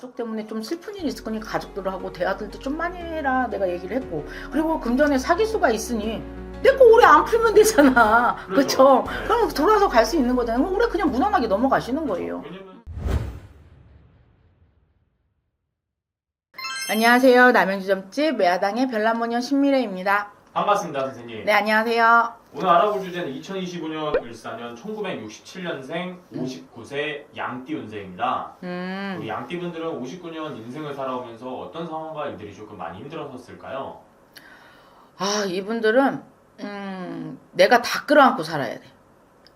가족 때문에 좀 슬픈 일이 있을 거니까 가족들하고 대화들도 좀 많이 해라 내가 얘기를 했고. 그리고 금전에 사기수가 있으니 내 거 오래 안 풀면 되잖아. 그렇죠. 네. 그럼 돌아서 갈 수 있는 거잖아요. 올해 그냥 무난하게 넘어가시는 거예요. 안녕하세요. 남양주점집 매화당의 별남모녀 신미래입니다 반갑습니다 선생님. 네 안녕하세요 오늘 알아볼 주제는 2025년 일사년 1967년생 59세 양띠 운세입니다. 음 우리 양띠 분들은 59년 인생을 살아오면서 어떤 상황과 일들이 조금 많이 힘들었을까요? 아, 이분들은 음, 내가 다 끌어안고 살아야 돼.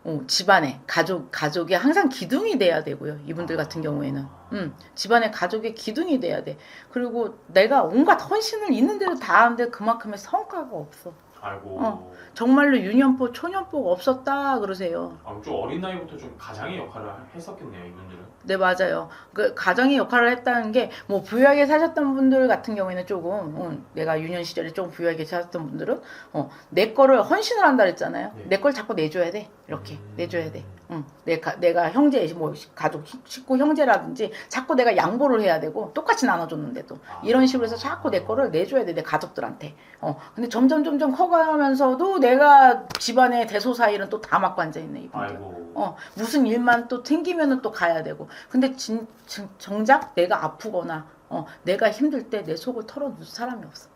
어, 집안에 가족 가족이 항상 기둥이 돼야 되고요. 이분들 같은 경우에는 음, 집안에 가족의 기둥이 돼야 돼. 그리고 내가 온갖 헌신을 있는 대로 다 하는데 그만큼의 성과가 없어. 아이고. 어. 정말로 유년포 초년포가 없었다 그러세요. 아, 좀 어린 나이부터 좀 가장의 역할을 했었겠네요 이분들은. 네 맞아요. 그 가정의 역할을 했다는 게 뭐 부유하게 사셨던 분들 같은 경우에는 조금 어, 내가 유년 시절에 좀 부유하게 사셨던 분들은 어, 내 거를 헌신을 한다 그랬잖아요. 네. 내걸 자꾸 내줘야 돼. 이렇게 음. 내줘야 돼. 응. 내가 내가 형제 뭐 가족 식구 형제라든지 자꾸 내가 양보를 해야 되고 똑같이 나눠줬는데도 아. 이런 식으로 해서 자꾸 내 거를 내줘야 돼 내 가족들한테. 어 근데 점점 점점 커가면서도 내가 집안의 대소사일은 또 다 맡고 앉아 있네 이분들. 어, 무슨 일만 또 생기면은 또 가야 되고. 근데 진, 진- 정작 내가 아프거나, 어, 내가 힘들 때 내 속을 털어줄 사람이 없어.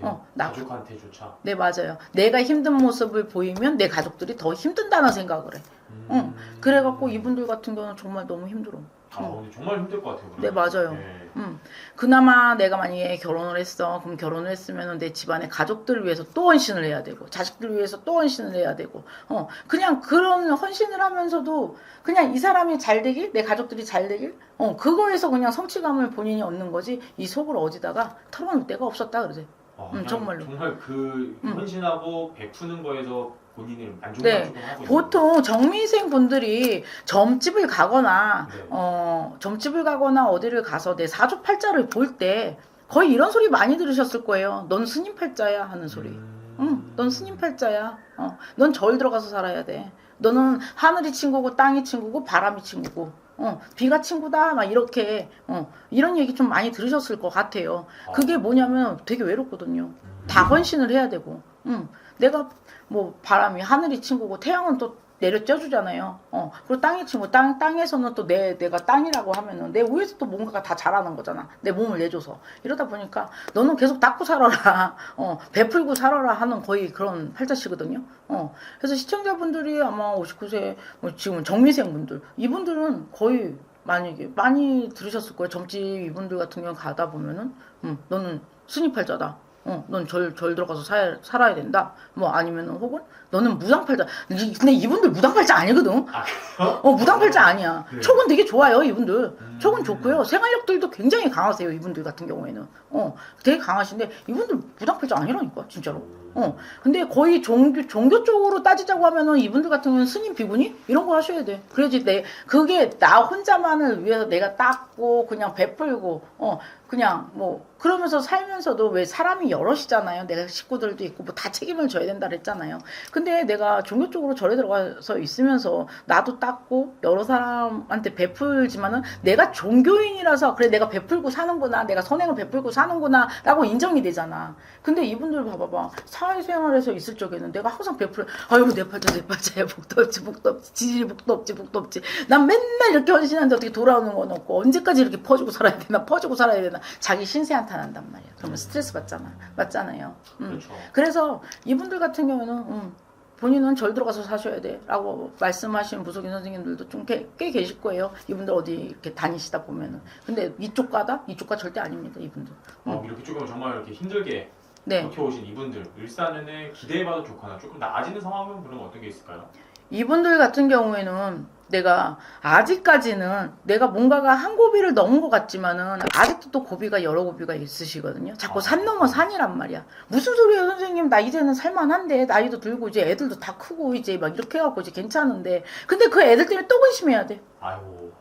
아 그래요? 어, 나- 가족한테조차. 네, 맞아요. 내가 힘든 모습을 보이면 내 가족들이 더 힘든다는 생각을 해. 음. 응. 그래갖고 이분들 같은 경우는 정말 너무 힘들어. 아 근데 정말 힘들 것 같아요. 네. 맞아요. 네. 음. 그나마 내가 만약에 결혼을 했어. 그럼 결혼을 했으면 내 집안의 가족들을 위해서 또 헌신을 해야 되고, 자식들을 위해서 또 헌신을 해야 되고, 어, 그냥 그런 헌신을 하면서도 그냥 이 사람이 잘 되길, 내 가족들이 잘 되길, 어, 그거에서 그냥 성취감을 본인이 얻는 거지, 이 속을 어디다가 털어놓을 데가 없었다 그러지. 아, 음, 정말로. 정말 그 음. 헌신하고 베푸는 거에서 본인을 만족감 네. 하고 보통 정미생 분들이 점집을 가거나 네. 어 점집을 가거나 어디를 가서 내 사주팔자를 볼 때 거의 이런 소리 많이 들으셨을 거예요. 넌 스님 팔자야 하는 소리. 음. 응, 넌 스님 팔자야. 어, 넌 절 들어가서 살아야 돼. 너는 하늘이 친구고 땅이 친구고 바람이 친구고. 어, 비가 친구다. 막 이렇게 어, 이런 얘기 좀 많이 들으셨을 것 같아요. 아. 그게 뭐냐면 되게 외롭거든요. 음. 다 헌신을 해야 되고, 응. 내가 뭐 바람이 하늘이 친구고 태양은 또 내려 쪄주잖아요. 어, 그리고 땅이 친구, 땅 땅에서는 또 내 내가 땅이라고 하면은 내 위에서 또 뭔가가 다 자라는 거잖아. 내 몸을 내줘서 이러다 보니까 너는 계속 닦고 살아라, 어, 베풀고 살아라 하는 거의 그런 팔자시거든요. 어, 그래서 시청자분들이 아마 59세 뭐 지금 정미생 분들 이분들은 거의 만약에 많이 들으셨을 거예요. 점집 이분들 같은 경우 가다 보면은, 음, 너는 스니팔자다. 어, 넌 절, 절 들어가서 살, 살아야 된다. 뭐 아니면은 혹은 너는 무당팔자. 이- 근데 이분들 무당팔자 아니거든. 아, 그래요? 어, 무당팔자 아니야. 네. 촉은 되게 좋아요, 이분들. 음. 촉은 좋고요. 생활력들도 굉장히 강하세요, 이분들 같은 경우에는. 어, 되게 강하신데 이분들 무당팔자 아니라니까, 진짜로. 어, 근데 거의 종교, 종교 쪽으로 따지자고 하면은 이분들 같은 경우는 스님 비구니? 이런 거 하셔야 돼. 그래야지 내, 그게 나 혼자만을 위해서 내가 닦고, 그냥 베풀고, 어, 그냥 뭐, 그러면서 살면서도 왜 사람이 여럿이잖아요. 내가 식구들도 있고, 뭐 다 책임을 져야 된다 그랬잖아요. 근데 내가 종교 쪽으로 절에 들어가서 있으면서 나도 닦고, 여러 사람한테 베풀지만은 내가 종교인이라서, 그래, 내가 베풀고 사는구나. 내가 선행을 베풀고 사는구나. 라고 인정이 되잖아. 근데 이분들 봐봐봐. 사회생활에서 있을 적에는 내가 항상 베풀어. 아유, 내 팔자, 내 팔자야. 복도 없지, 복도 없지. 지질이 복도 없지, 복도 없지. 난 맨날 이렇게 헌신하는데 어떻게 돌아오는 건 없고, 언제까지 이렇게 퍼주고 살아야 되나, 퍼주고 살아야 되나. 자기 신세 한탄한단 말이야. 그러면 스트레스 받잖아. 맞잖아요. 음. 그렇죠. 그래서 이분들 같은 경우는, 음, 본인은 절 들어가서 사셔야 돼. 라고 말씀하신 무속인 선생님들도 좀꽤 계실 거예요. 이분들 어디 이렇게 다니시다 보면은. 근데 이쪽 가다? 이쪽 가 절대 아닙니다, 이분들. 어, 이렇게 조금 정말 이렇게 힘들게 네. 버텨오신 이분들 일사년에 기대해봐도 좋거나 조금 나아지는 상황은 그럼 어떤 게 있을까요? 이분들 같은 경우에는 내가 아직까지는 내가 뭔가가 한 고비를 넘은 것 같지만은 아직도 또 고비가 여러 고비가 있으시거든요. 자꾸 산 넘어 산이란 말이야. 무슨 소리예요, 선생님? 나 이제는 살만한데 나이도 들고 이제 애들도 다 크고 이제 막 이렇게 해갖고 이제 괜찮은데 근데 그 애들 때문에 또 근심해야 돼. 아이고.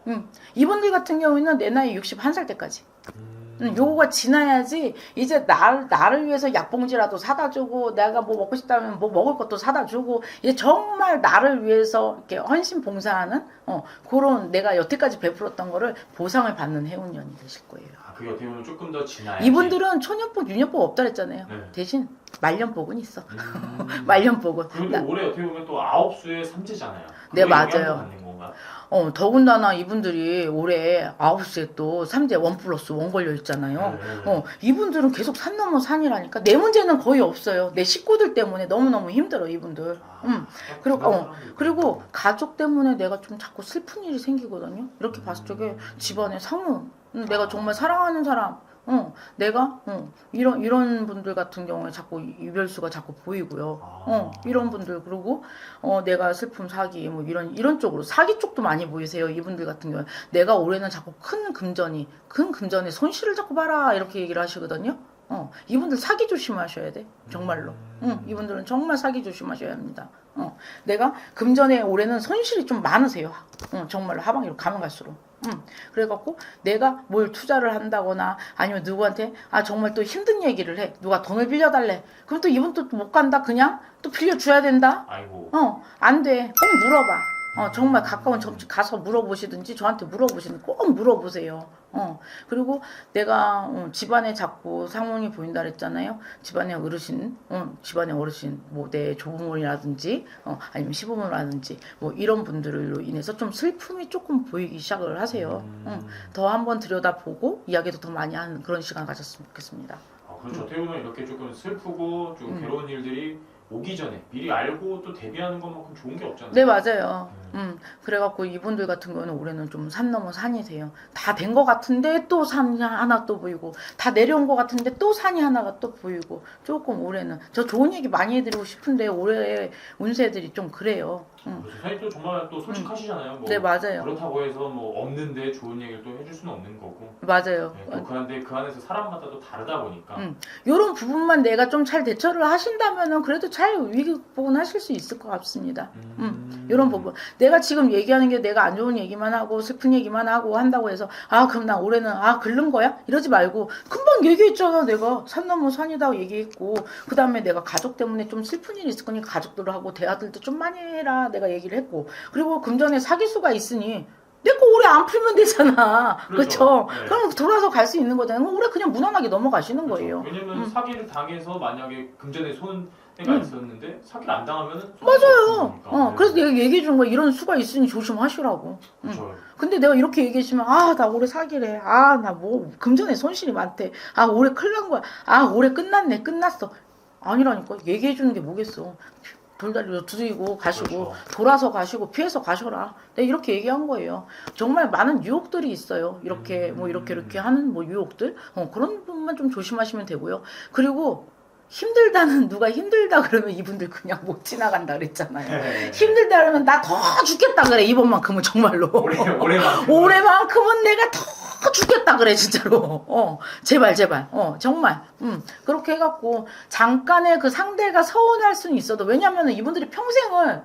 이분들 같은 경우에는 내 나이 61살 때까지. 음. 음, 요거가 지나야지 이제 나, 나를 위해서 약봉지라도 사다 주고 내가 뭐 먹고 싶다면 뭐 먹을 것도 사다 주고 이제 정말 나를 위해서 이렇게 헌신 봉사하는 어 그런 내가 여태까지 베풀었던 거를 보상을 받는 해운년이 되실 거예요. 아, 그게 어떻게 보면 조금 더 지나야지. 이분들은 초년복, 유년복 없다 그랬잖아요. 네. 대신 말년복은 있어. 음. 말년복은. 그리고 나- 올해 어떻게 보면 또 아홉 수의 삼재잖아요. 네, 맞아요. 어, 더군다나 이분들이 올해 아홉 수에 또 3대 원 플러스 원 걸려 있잖아요. 네, 네, 네. 어, 이분들은 계속 산 넘어 산이라니까. 내 문제는 거의 없어요. 내 식구들 때문에 너무 너무 힘들어, 이분들. 아, 음. 그런 그리고, 어, 그리고. 가족 때문에 내가 좀 자꾸 슬픈 일이 생기거든요. 이렇게 봤을 적에 집안의 상무, 음, 내가 정말 사랑하는 사람, 어, 내가 어, 이런 이런 분들 같은 경우에 자꾸 이별수가 자꾸 보이고요. 아. 어, 이런 분들 그리고 어, 내가 슬픔 사기 뭐 이런 이런 쪽으로 사기 쪽도 많이 보이세요. 이분들 같은 경우 에 내가 올해는 자꾸 큰 금전이 큰 금전에 손실을 자꾸 봐라 이렇게 얘기를 하시거든요. 어, 이분들 사기 조심하셔야 돼. 정말로. 응, 이분들은 정말 사기 조심하셔야 합니다. 어, 내가 금전에 올해는 손실이 좀 많으세요. 응, 정말로 하방으로 가면 갈수록. 응, 그래갖고 내가 뭘 투자를 한다거나 아니면 누구한테 아 정말 또 힘든 얘기를 해. 누가 돈을 빌려달래. 그럼 또 이분 또 못 간다. 그냥 또 빌려줘야 된다. 아이고. 어, 안 돼. 꼭 물어봐. 어, 정말 가까운 점집 가서 물어보시든지 저한테 물어보시든 꼭 물어보세요. 어, 그리고 내가 어, 집안에 자꾸 상문이 보인다 그랬잖아요. 집안의 어르신, 어, 집안의 어르신, 뭐 내 조부모이라든지, 어, 아니면 시부모라든지, 뭐 이런 분들로 인해서 좀 슬픔이 조금 보이기 시작을 하세요. 음. 응. 더 한번 들여다보고 이야기도 더 많이 하는 그런 시간 가졌으면 좋겠습니다. 아, 그렇죠. 보면 이렇게 조금 슬프고 좀 음. 괴로운 일들이 오기 전에 미리 알고 또 대비하는 것만큼 좋은 게 없잖아요. 네, 맞아요. 음, 그래갖고 이분들 같은 경우는 올해는 좀 산 넘어 산이세요. 다 된 것 같은데 또 산이 하나 또 보이고, 다 내려온 것 같은데 또 산이 하나가 또 보이고, 조금 올해는. 저 좋은 얘기 많이 해드리고 싶은데, 올해 운세들이 좀 그래요. 음. 그렇죠. 사장님 또 정말 또 솔직하시잖아요. 뭐 네, 맞아요. 그렇다고 해서 뭐 없는데 좋은 얘기를 또 해줄 수는 없는 거고. 맞아요. 네, 또 그런데 그 안에서 사람마다 또 다르다 보니까. 음. 요런 부분만 내가 좀 잘 대처를 하신다면은 그래도 잘 위기복은 하실 수 있을 것 같습니다. 음, 요런 부분. 내가 지금 얘기하는 게 내가 안 좋은 얘기만 하고 슬픈 얘기만 하고 한다고 해서 아 그럼 나 올해는 아 긁는 거야? 이러지 말고 금방 얘기했잖아 내가 산 넘어 산이다 얘기했고 그 다음에 내가 가족 때문에 좀 슬픈 일이 있을 거니까 가족들하고 대화들도 좀 많이 해라 내가 얘기를 했고 그리고 금전에 사기수가 있으니 내거 올해 안 풀면 되잖아 그렇죠. 그렇죠 네. 그럼 돌아서 갈 수 있는 거잖아요 그럼 올해 그냥 무난하게 넘어가시는 거예요 그렇죠. 왜냐면 음. 사기를 당해서 만약에 금전에 손 해가 음. 있었는데 사기를 안 당하면은 맞아요 어 없으니까. 그래서 내가 얘기해 주는 거야 이런 수가 있으니 조심하시라고 음. 그렇죠. 근데 내가 이렇게 얘기했으면 아 나 올해 사기래 아 나 뭐 금전에 손실이 많대 아 올해 큰일 난 거야 아 올해 끝났네 끝났어 아니라니까 얘기해 주는 게 뭐겠어 돌다리로 두드리고 가시고 그렇죠. 돌아서 가시고 피해서 가셔라. 내가 이렇게 얘기한 거예요. 정말 많은 유혹들이 있어요. 이렇게 음. 뭐 이렇게 이렇게 하는 뭐 유혹들? 어, 그런 부분만 좀 조심하시면 되고요. 그리고 힘들다는 누가 힘들다 그러면 이분들 그냥 못 지나간다 그랬잖아요. 네. 힘들다 그러면 나 더 죽겠다 그래 이번만큼은 정말로. 올해 올해만 올해만큼은 내가 더 죽겠다 그래 진짜로. 어 제발 제발. 어 정말. 음 그렇게 해갖고 잠깐의 그 상대가 서운할 수는 있어도 왜냐면은 이분들이 평생을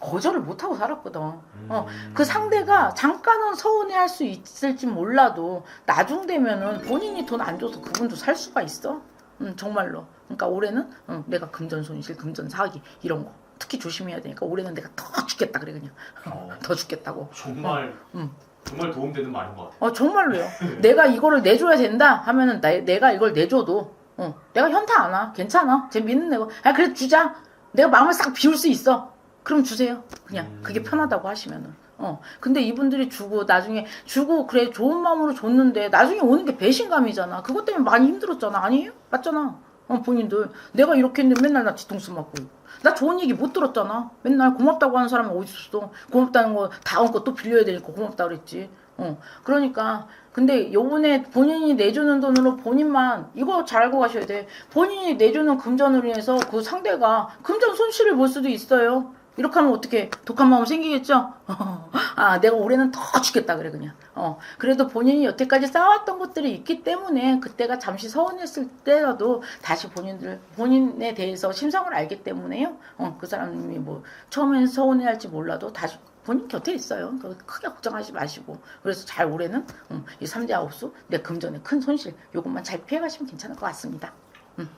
거절을 못하고 살았거든. 어, 그 상대가 잠깐은 서운해 할 수 있을지 몰라도 나중 되면은 본인이 돈 안 줘서 그분도 살 수가 있어. 음 정말로. 그러니까 올해는 음, 내가 금전 손실 금전 사기 이런 거. 특히 조심해야 되니까 올해는 내가 더 죽겠다 그래 그냥. 어, 더 죽겠다고. 정말. 음. 정말 도움되는 말인 것 같아요. 어 정말로요. 내가 이거를 내줘야 된다 하면은 나, 내가 이걸 내줘도 어 내가 현타 안 와. 괜찮아. 쟤 믿는 내고 아 그래 주자. 내가 마음을 싹 비울 수 있어. 그럼 주세요. 그냥 음. 그게 편하다고 하시면은. 어 근데 이분들이 주고 나중에 주고 그래 좋은 마음으로 줬는데 나중에 오는 게 배신감이잖아. 그것 때문에 많이 힘들었잖아. 아니에요? 맞잖아. 어 본인들 내가 이렇게 했는데 맨날 나 뒤통수 맞고 나 좋은 얘기 못 들었잖아. 맨날 고맙다고 하는 사람이 어디 있었어? 고맙다는 거 다음 거 또 빌려야 되니까 고맙다 그랬지. 어 그러니까 근데 요번에 본인이 내주는 돈으로 본인만 이거 잘 알고 가셔야 돼. 본인이 내주는 금전으로 인해서 그 상대가 금전 손실을 볼 수도 있어요. 이렇게 하면 어떻게 독한 마음 생기겠죠? 아, 내가 올해는 더 죽겠다 그래 그냥. 어, 그래도 본인이 여태까지 쌓아왔던 것들이 있기 때문에 그때가 잠시 서운했을 때라도 다시 본인들 본인에 대해서 심성을 알기 때문에요. 어, 그 사람이 뭐 처음엔 서운해할지 몰라도 다시 본인 곁에 있어요. 크게 걱정하지 마시고. 그래서 잘 올해는 음, 이 3대 아홉수 내 금전의 큰 손실 요것만 잘 피해 가시면 괜찮을 것 같습니다.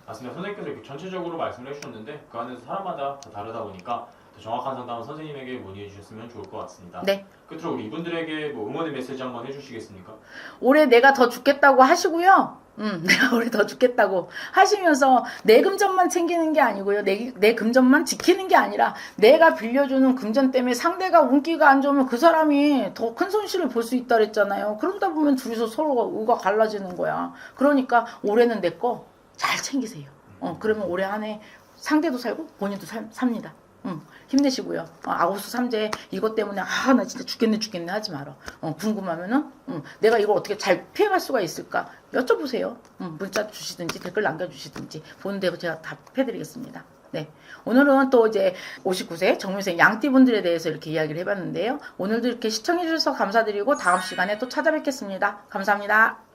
맞습니다. 선생님께서 이렇게 전체적으로 말씀을 해주셨는데 그 안에서 사람마다 다 다르다 보니까 더 정확한 상담은 선생님에게 문의해 주셨으면 좋을 것 같습니다. 네. 끝으로 우리 이분들에게 뭐 응원의 메시지 한번 해주시겠습니까? 올해 내가 더 죽겠다고 하시고요. 음, 내가 올해 더 죽겠다고 하시면서 내 금전만 챙기는 게 아니고요. 내, 내 금전만 지키는 게 아니라 내가 빌려주는 금전 때문에 상대가 운기가 안 좋으면 그 사람이 더 큰 손실을 볼 수 있다 그랬잖아요. 그러다 보면 둘이서 서로가 의가 갈라지는 거야. 그러니까 올해는 내 거 잘 챙기세요. 어, 그러면 올해 한 해 상대도 살고 본인도 살, 삽니다. 응, 힘내시고요. 어, 아고스 삼재 이것 때문에 아 나 진짜 죽겠네 죽겠네 하지 마라. 어, 궁금하면은 응, 내가 이걸 어떻게 잘 피해갈 수가 있을까 여쭤보세요. 응, 문자 주시든지 댓글 남겨주시든지 보는 대로 제가 답해드리겠습니다. 네, 오늘은 또 이제 59세 정민생 양띠분들에 대해서 이렇게 이야기를 해봤는데요. 오늘도 이렇게 시청해주셔서 감사드리고 다음 시간에 또 찾아뵙겠습니다. 감사합니다.